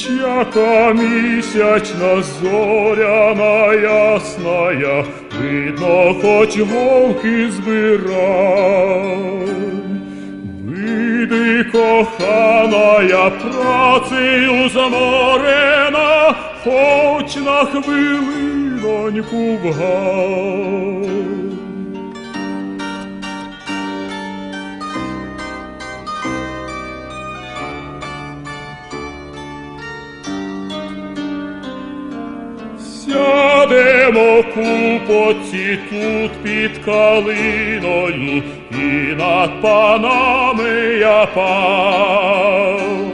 яка місячна зоряна ясная, видно, хоч вовки збирай. Вийди, коханая, працею заморена, хоч на хвилиноньку вгай. Сядемо купоці тут під калиною, і над панами я пан.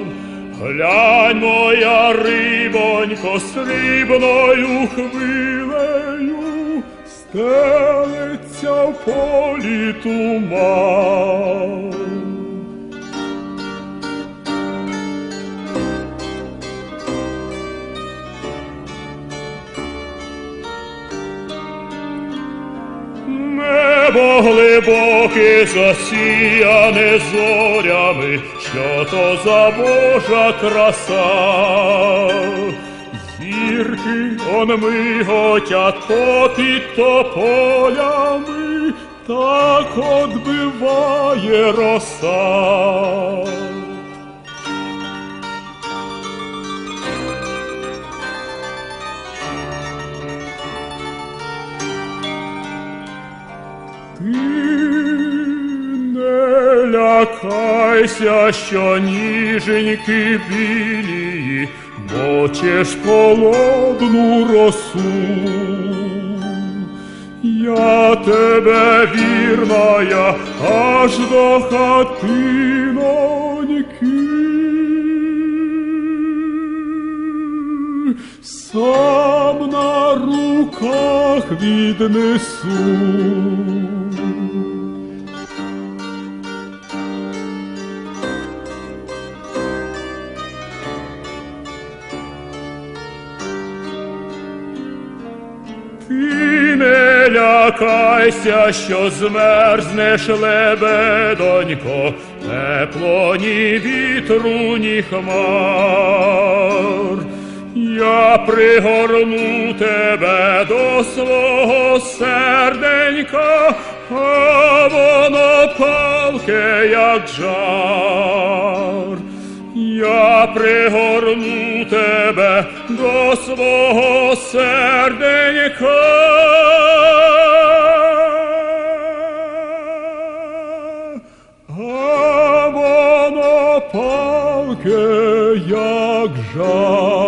Глянь, моя рибонько, срібною хвилею, стелиться в полі туман. Небо глибоке засіяне зорями, що то за Божа краса. Зірки он миготять попід тополями, так отбиває роса. Ти не лякайся, що ніженьки білії, мочеш холодну росу. Я тебе вірная аж до хатиноньки. Сам на руках віднесу. Не лякайся, що змерзнеш лебедонько, тепло ні вітру, ні хмар. Я пригорну тебе до свого серденька, а воно палке, як жар. Я пригорну тебе до свого серденька. Як жар.